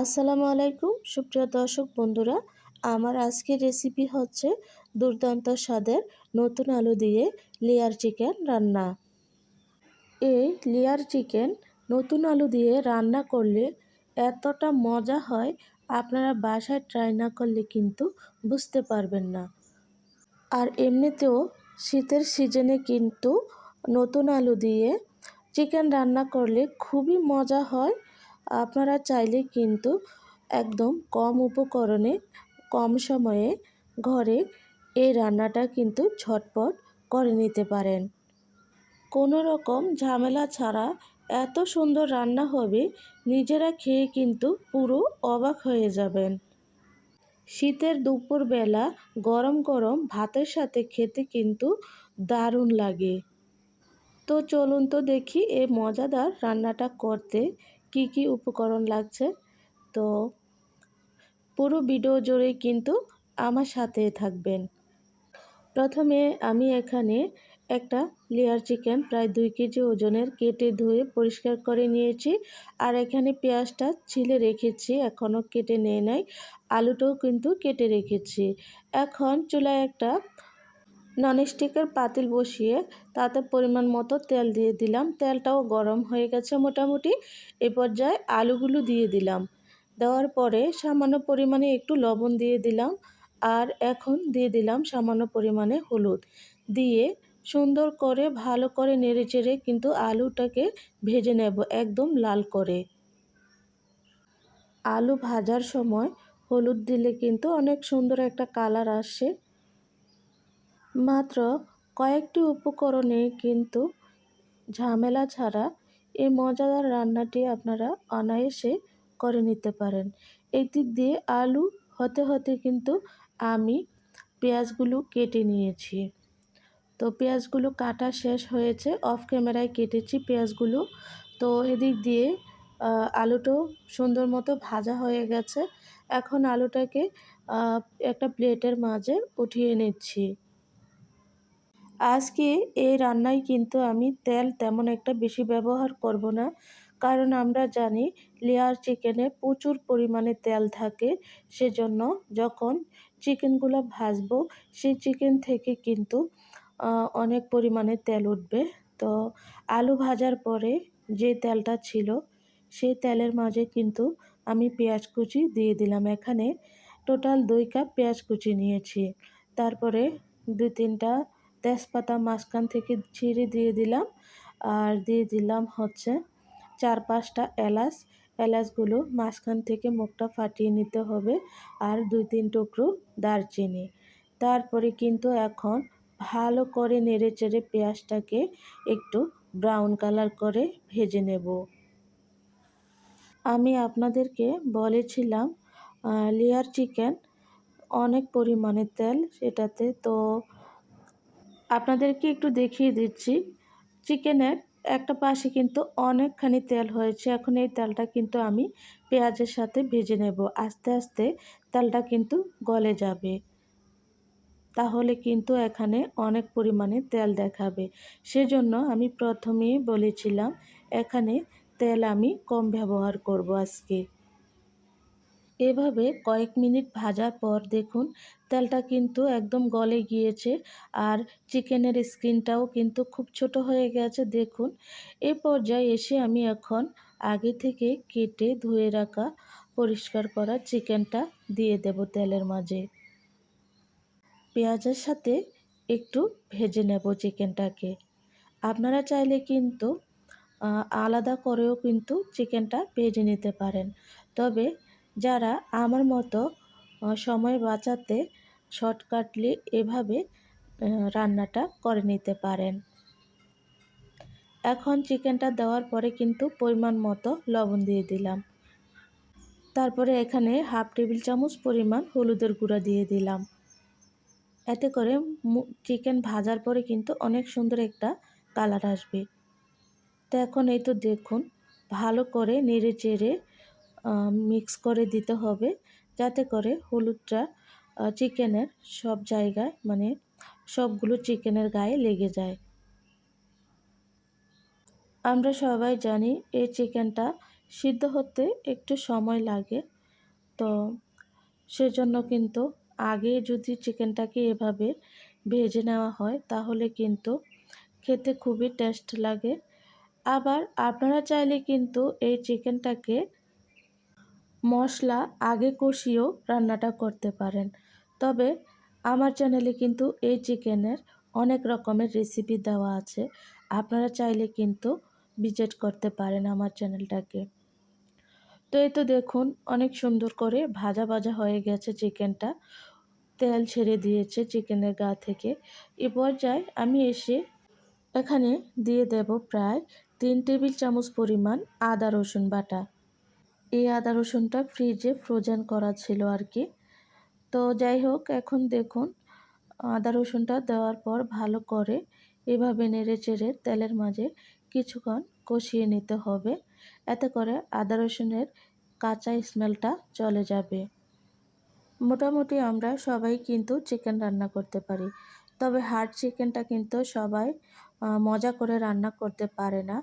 আসসালামু আলাইকুম, সুপ্রিয় দর্শক বন্ধুরা। আমার আজকের রেসিপি হচ্ছে দুর্দান্ত স্বাদের নতুন আলু দিয়ে লেয়ার চিকেন রান্না। এই লেয়ার চিকেন নতুন আলু দিয়ে রান্না করলে এতটা মজা হয়, আপনারা বাসায় ট্রাই না করলে কিন্তু বুঝতে পারবেন না। আর এমনিতেও শীতের সিজনে কিন্তু নতুন আলু দিয়ে চিকেন রান্না করলে খুবই মজা হয় আপনারা চাইলে কিন্তু একদম কম উপকরণে, কম সময়ে ঘরে এই রান্নাটা কিন্তু ঝটপট করে নিতে পারেন। কোনো রকম ঝামেলা ছাড়া এত সুন্দর রান্না হবে, নিজেরা খেয়ে কিন্তু পুরো অবাক হয়ে যাবেন। শীতের দুপুরবেলা গরম গরম ভাতের সাথে খেতে কিন্তু দারুণ লাগে। তো চলুন তো দেখি এই মজাদার রান্নাটা করতে কি কি উপকরণ লাগছে? তো পুরো ভিডিও জুড়েই কিন্তু আমার সাথে থাকবেন। প্রথমে আমি এখানে একটা লেয়ার চিকেন প্রায় দুই কেজি ওজনের কেটে ধুয়ে পরিষ্কার করে নিয়েছি। আর এখানে পেঁয়াজটা ছিলে রেখেছি, এখনও কেটে নেই নাই। আলুটাও কিন্তু কেটে রেখেছি। এখন চুলায় একটা ননস্টিকের পাতিল বসিয়ে তাতে পরিমাণ মতো তেল দিয়ে দিলাম। তেলটাও গরম হয়ে গেছে মোটামুটি। এ পর্যায়ে আলুগুলো দিয়ে দিলাম। দেওয়ার পরে সামান্য পরিমাণে একটু লবণ দিয়ে দিলাম আর এখন দিয়ে দিলাম সামান্য পরিমাণে হলুদ। দিয়ে সুন্দর করে ভালো করে নেড়ে চেড়ে কিন্তু আলুটাকে ভেজে নেব একদম লাল করে। আলু ভাজার সময় হলুদ দিলে কিন্তু অনেক সুন্দর একটা কালার আসে। মাত্র কয়েকটি উপকরণে কিন্তু ঝামেলা ছাড়া এই মজাদার রান্নাটি আপনারা অনায়াসে করে নিতে পারেন। এই দিক দিয়ে আলু হতে হতে কিন্তু আমি পেঁয়াজগুলো কেটে নিয়েছি। তো পেঁয়াজগুলো কাটা শেষ হয়েছে, অফ ক্যামেরায় কেটেছি পেঁয়াজগুলো। তো এদিক দিয়ে আলুটাও সুন্দর মতো ভাজা হয়ে গেছে। এখন আলুটাকে একটা প্লেটের মাঝে উঠিয়ে নিচ্ছি। আজকে এই রান্নায় কিন্তু আমি তেল তেমন একটা বেশি ব্যবহার করব না। কারণ আমরা জানি লেয়ার চিকেনে প্রচুর পরিমাণে তেল থাকে। সেজন্য যখন চিকেনগুলো ভাজবো, সেই চিকেন থেকে কিন্তু অনেক পরিমাণে তেল উঠবে। তো আলু ভাজার পরে যে তেলটা ছিল, সেই তেলের মাঝে কিন্তু আমি পেঁয়াজ কুচি দিয়ে দিলাম। এখানে টোটাল দুই কাপ পেঁয়াজ কুচি নিয়েছি। তারপরে দুই তিনটা তেজপাতা মাঝখান থেকে ছিঁড়ে দিয়ে দিলাম। আর দিয়ে দিলাম হচ্ছে চার পাঁচটা এলাচ। এলাচগুলো মাঝখান থেকে মুখটা ফাটিয়ে নিতে হবে আর দুই তিন টুকরো দারচিনি। তারপরে কিন্তু এখন ভালো করে নেড়ে চেড়ে পেঁয়াজটাকে একটু ব্রাউন কালার করে ভেজে নেব। আমি আপনাদেরকে বলেছিলাম লেয়ার চিকেন অনেক পরিমাণে তেল, সেটাতে তো আপনাদেরকে একটু দেখিয়ে দিচ্ছি। চিকেনের একটা পাশে কিন্তু অনেকখানি তেল হয়েছে। এখন এই তেলটা কিন্তু আমি পেঁয়াজের সাথে ভেজে নেব। আস্তে আস্তে তেলটা কিন্তু গলে যাবে। তাহলে কিন্তু এখানে অনেক পরিমাণে তেল দেখাবে। সেজন্য আমি প্রথমেই বলেছিলাম, এখানে তেল আমি কম ব্যবহার করব আজকে। এভাবে কয়েক মিনিট ভাজার পর দেখুন, তেলটা কিন্তু একদম গলে গিয়েছে আর চিকেনের স্কিনটাও কিন্তু খুব ছোট হয়ে গেছে, দেখুন। এ পর্যায়ে এসে আমি এখন আগে থেকে কেটে ধুয়ে রাখা, পরিষ্কার করা চিকেনটা দিয়ে দেব তেলের মাঝে। পেঁয়াজের সাথে একটু ভেজে নেব চিকেনটাকে। আপনারা চাইলে কিন্তু আলাদা করেও কিন্তু চিকেনটা ভেজে নিতে পারেন। তবে যারা আমার মতো সময় বাঁচাতে শর্টকাটলি এভাবে রান্নাটা করে নিতে পারেন। এখন চিকেনটা দেওয়ার পরে কিন্তু পরিমাণ মতো লবণ দিয়ে দিলাম। তারপরে এখানে হাফ টেবিল চামচ পরিমাণ হলুদের গুঁড়া দিয়ে দিলাম। এতে করে চিকেন ভাজার পরে কিন্তু অনেক সুন্দর একটা কালার আসবে। তো এখন এই তো দেখুন, ভালো করে নেড়ে চেড়ে মিক্স করে দিতে হবে। যাতে করে হলুদটা চিকেনের সব জায়গায় মানে সবগুলো চিকেনের গায়ে লেগে যায়। আমরা সবাই জানি এই চিকেনটা সিদ্ধ হতে একটু সময় লাগে। তো সেজন্য কিন্তু আগে যদি চিকেনটাকে এভাবে ভেজে নেওয়া হয়, তাহলে কিন্তু খেতে খুবই টেস্ট লাগে। আবার আপনারা চাইলে কিন্তু এই চিকেনটাকে মশলা আগে কষিয়েও রান্নাটা করতে পারেন। তবে আমার চ্যানেলে কিন্তু এই চিকেনের অনেক রকমের রেসিপি দেওয়া আছে। আপনারা চাইলে কিন্তু ভিজিট করতে পারেন আমার চ্যানেলটাকে। তো এই তো দেখুন, অনেক সুন্দর করে ভাজা ভাজা হয়ে গেছে চিকেনটা। তেল ছেড়ে দিয়েছে চিকেনের গা থেকে। এ পর্যায়ে আমি এসে এখানে দিয়ে দেব প্রায় তিন টেবিল চামচ পরিমাণ আদা রসুন বাটা। এই আদা রসুনটা ফ্রিজে ফ্রোজেন করা ছিল আর কি। তো যাই হোক, এখন দেখুন, আদা রসুনটা দেওয়ার পর ভালো করে এভাবে নেড়ে চেড়ে তেলের মাঝে কিছুক্ষণ কষিয়ে নিতে হবে। এতে করে আদা রসুনের কাঁচা স্মেলটা চলে যাবে। মোটামুটি আমরা সবাই কিন্তু চিকেন রান্না করতে পারি। তবে হার্ড চিকেনটা কিন্তু সবাই মজা করে রান্না করতে পারে না।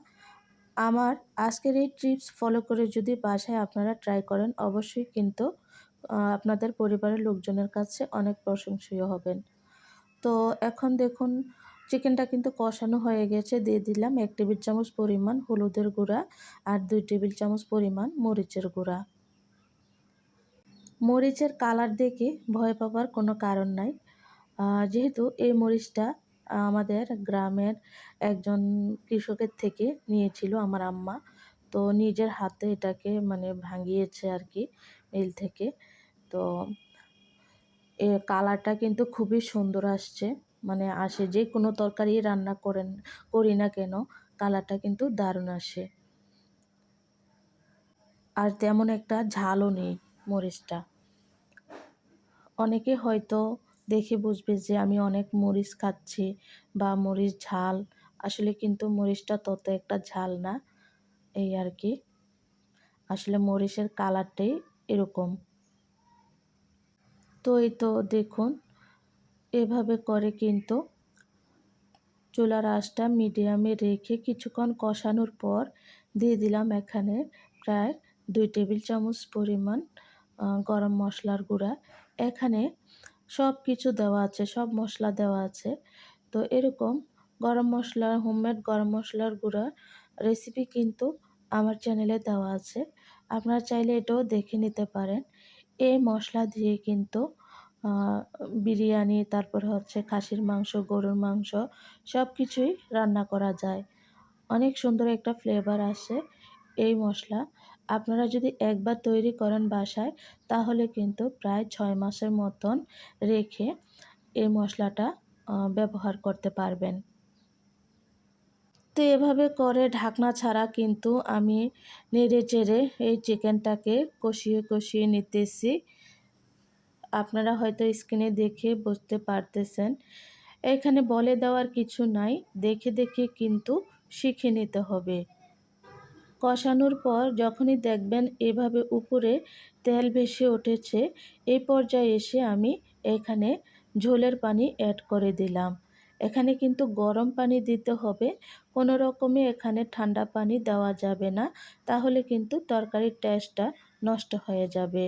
আমার আজকের এই ট্রিপস ফলো করে যদি বাসায় আপনারা ট্রাই করেন, অবশ্যই কিন্তু আপনাদের পরিবারের লোকজনের কাছে অনেক প্রশংসীয় হবেন। তো এখন দেখুন, চিকেনটা কিন্তু কষানো হয়ে গেছে। দিয়ে দিলাম এক টেবিল চামচ পরিমাণ হলুদের গুঁড়া আর দুই টেবিল চামচ পরিমাণ মরিচের গুঁড়া। মরিচের কালার দেখে ভয় পাবার কোনো কারণ নাই। যেহেতু এই মরিচটা আমাদের গ্রামের একজন কৃষকের থেকে নিয়েছিল আমার আম্মা। তো নিজের হাতে এটাকে মানে ভাঙিয়েছে আর কি মিল থেকে। তো এ কালারটা কিন্তু খুবই সুন্দর আসছে। মানে আসে, যে কোনো তরকারি রান্না করেন, করি না কেন, কালারটা কিন্তু দারুণ আসে। আর তেমন একটা ঝালও নেই মরিচটা। অনেকে হয়তো দেখে বুঝবে যে আমি অনেক মরিচ খাচ্ছি বা মরিচ ঝাল। আসলে কিন্তু মরিচটা তত একটা ঝাল না, এই আর কি। আসলে মরিচের কালারটাই এরকম। তো এই তো দেখুন, এভাবে করে কিন্তু চুলার আঁচটা মিডিয়ামে রেখে কিছুক্ষণ কষানোর পর দিয়ে দিলাম এখানে প্রায় দুই টেবিল চামচ পরিমাণ গরম মশলার গুঁড়া। এখানে সব কিছু দেওয়া আছে, সব মশলা দেওয়া আছে। তো এরকম গরম মশলা হোমমেড গরম মশলার গুঁড়া রেসিপি কিন্তু আমার চ্যানেলে দেওয়া আছে। আপনারা চাইলে এটাও দেখে নিতে পারেন। এই মশলা দিয়ে কিন্তু বিরিয়ানি, তারপর হচ্ছে খাসির মাংস, গরুর মাংস সব কিছুই রান্না করা যায়। অনেক সুন্দর একটা ফ্লেভার আসে এই মশলা। আপনারা যদি একবার তৈরি করেন বাসায়, তাহলে কিন্তু প্রায় ছয় মাসের মতন রেখে এই মশলাটা ব্যবহার করতে পারবেন। তো এভাবে করে ঢাকনা ছাড়া কিন্তু আমি নেড়ে চেড়ে এই চিকেনটাকে কষিয়ে কষিয়ে নিতেছি। আপনারা হয়তো স্ক্রিনে দেখে বুঝতে পারতেছেন। এখানে বলে দেওয়ার কিছু নাই, দেখে দেখে কিন্তু শিখে নিতে হবে। কষানোর পর যখনই দেখবেন এভাবে উপরে তেল ভেসে উঠেছে, এই পর্যায়ে এসে আমি এখানে ঝোলের পানি অ্যাড করে দিলাম। এখানে কিন্তু গরম পানি দিতে হবে, কোনো রকমে এখানে ঠান্ডা পানি দেওয়া যাবে না, তাহলে কিন্তু তরকারির টেস্টটা নষ্ট হয়ে যাবে।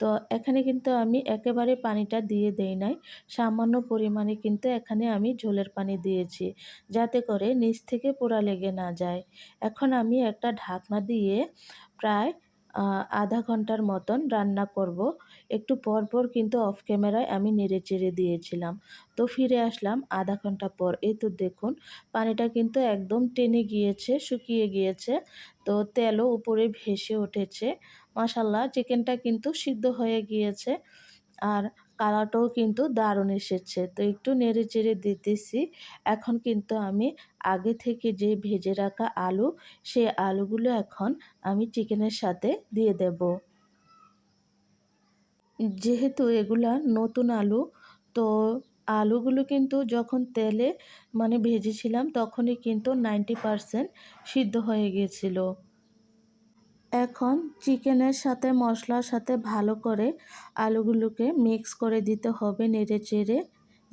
তো এখানে কিন্তু আমি একেবারে পানিটা দিয়ে দেই নাই। সামান্য পরিমাণে কিন্তু এখানে আমি ঝোলের পানি দিয়েছি যাতে করে নিচ থেকে পোড়া লেগে না যায়। এখন আমি একটা ঢাকনা দিয়ে প্রায় আধা ঘণ্টার মতন রান্না করব। একটু পর পর কিন্তু অফ ক্যামেরায় আমি নেড়ে চেড়ে দিয়েছিলাম। তো ফিরে আসলাম আধা ঘণ্টা পর। এই তো দেখুন, পানিটা কিন্তু একদম টেনে গিয়েছে, শুকিয়ে গিয়েছে। তো তেলও উপরে ভেসে উঠেছে। মাসাল্লাহ চিকেনটা কিন্তু সিদ্ধ হয়ে গিয়েছে আর কালারটাও কিন্তু দারুণ এসেছে। তো একটু নেড়ে চেড়ে দিতেছি। এখন কিন্তু আমি আগে থেকে যে ভেজে রাখা আলু সে আলুগুলো এখন আমি চিকেনের সাথে দিয়ে দেব। যেহেতু এগুলা নতুন আলু, তো আলুগুলো কিন্তু যখন তেলে মানে ভেজেছিলাম, তখনই কিন্তু নাইনটি পারসেন্ট সিদ্ধ হয়ে গিয়েছিল। এখন চিকেনের সাথে মশলার সাথে ভালো করে আলুগুলোকে মিক্স করে দিতে হবে নেড়ে চেড়ে,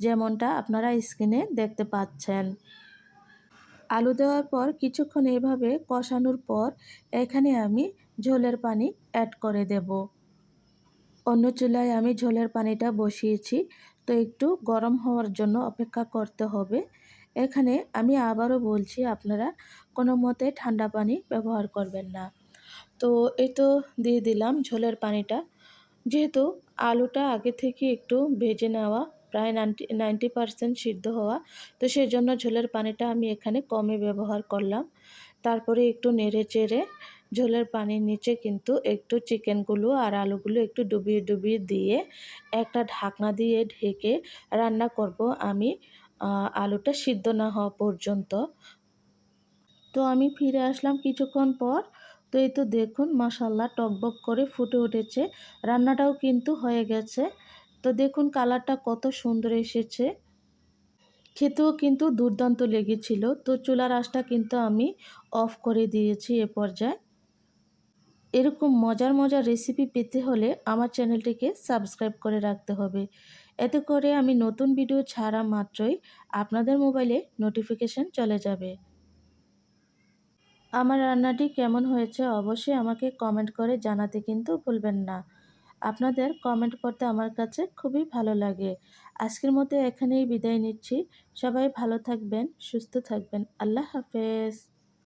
যেমনটা আপনারা স্ক্রিনে দেখতে পাচ্ছেন। আলু দেওয়ার পর কিছুক্ষণ এভাবে কষানোর পর এখানে আমি ঝোলের পানি অ্যাড করে দেব। অন্য চুলায় আমি ঝোলের পানিটা বসিয়েছি, তো একটু গরম হওয়ার জন্য অপেক্ষা করতে হবে। এখানে আমি আবারও বলছি, আপনারা কোনো মতে ঠান্ডা পানি ব্যবহার করবেন না। তো এই তো দিয়ে দিলাম ঝোলের পানিটা। যেহেতু আলুটা আগে থেকে একটু ভেজে নেওয়া প্রায় নাইনটি নাইনটি পারসেন্ট সিদ্ধ হওয়া, তো সেই জন্য ঝোলের পানিটা আমি এখানে কমে ব্যবহার করলাম। তারপরে একটু নেড়ে চেড়ে ঝোলের পানির নিচে কিন্তু একটু চিকেনগুলো আর আলুগুলো একটু ডুবিয়ে ডুবিয়ে দিয়ে একটা ঢাকনা দিয়ে ঢেকে রান্না করব আমি আলুটা সিদ্ধ না হওয়া পর্যন্ত। তো আমি ফিরে আসলাম কিছুক্ষণ পর। তো এই তো দেখুন মাসাল্লাহ টকবক করে ফুটে উঠেছে। রান্নাটাও কিন্তু হয়ে গেছে। তো দেখুন, কালারটা কত সুন্দর এসেছে। খেতেও কিন্তু দুর্দান্ত লেগেছিল। তো চুলার আঁচটা কিন্তু আমি অফ করে দিয়েছি এ পর্যায়ে। এরকম মজার মজার রেসিপি পেতে হলে আমার চ্যানেলটিকে সাবস্ক্রাইব করে রাখতে হবে। এতে করে আমি নতুন ভিডিও ছাড়া মাত্রই আপনাদের মোবাইলে নোটিফিকেশান চলে যাবে। আমার রান্নাটি কেমন হয়েছে অবশ্যই আমাকে কমেন্ট করে জানাতে কিন্তু ভুলবেন না। আপনাদের কমেন্ট করতে আমার কাছে খুবই ভালো লাগে। আজকের মতো এখানেই বিদায় নিচ্ছি। সবাই ভালো থাকবেন, সুস্থ থাকবেন। আল্লাহ হাফেজ।